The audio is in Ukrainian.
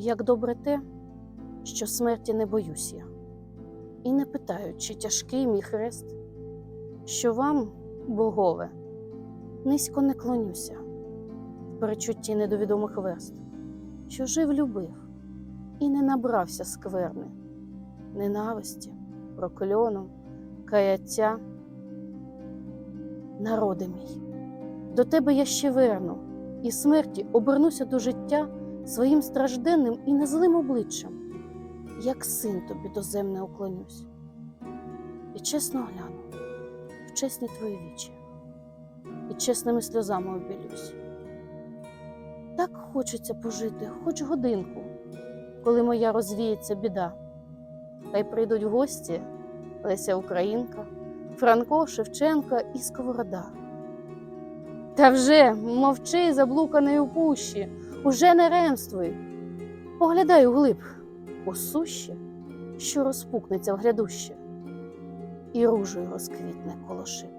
Як добре те, що смерті не боюсь я, і не питаю, чи тяжкий мій хрест, що вам, богове, низько не клонюся в перечутті недовідомих верст, що жив любив і не набрався скверни, ненависті, прокльону, каяття. Народи мій, до тебе я ще верну, і смерті обернуся до життя своїм стражденним і незлим обличчям, як син тобі доземне уклонюсь, і чесно гляну в чесні твої вічі, і чесними сльозами обілюсь. Так хочеться пожити, хоч годинку, коли моя розвіється біда. Хай прийдуть в гості Леся Українка, Франко, Шевченка і Сковорода. Та вже мовчи, заблуканий у пущі, уже не ремствуй. Поглядай углиб у суще, що розпукнеться в грядуще, і ружею розквітне коло шип.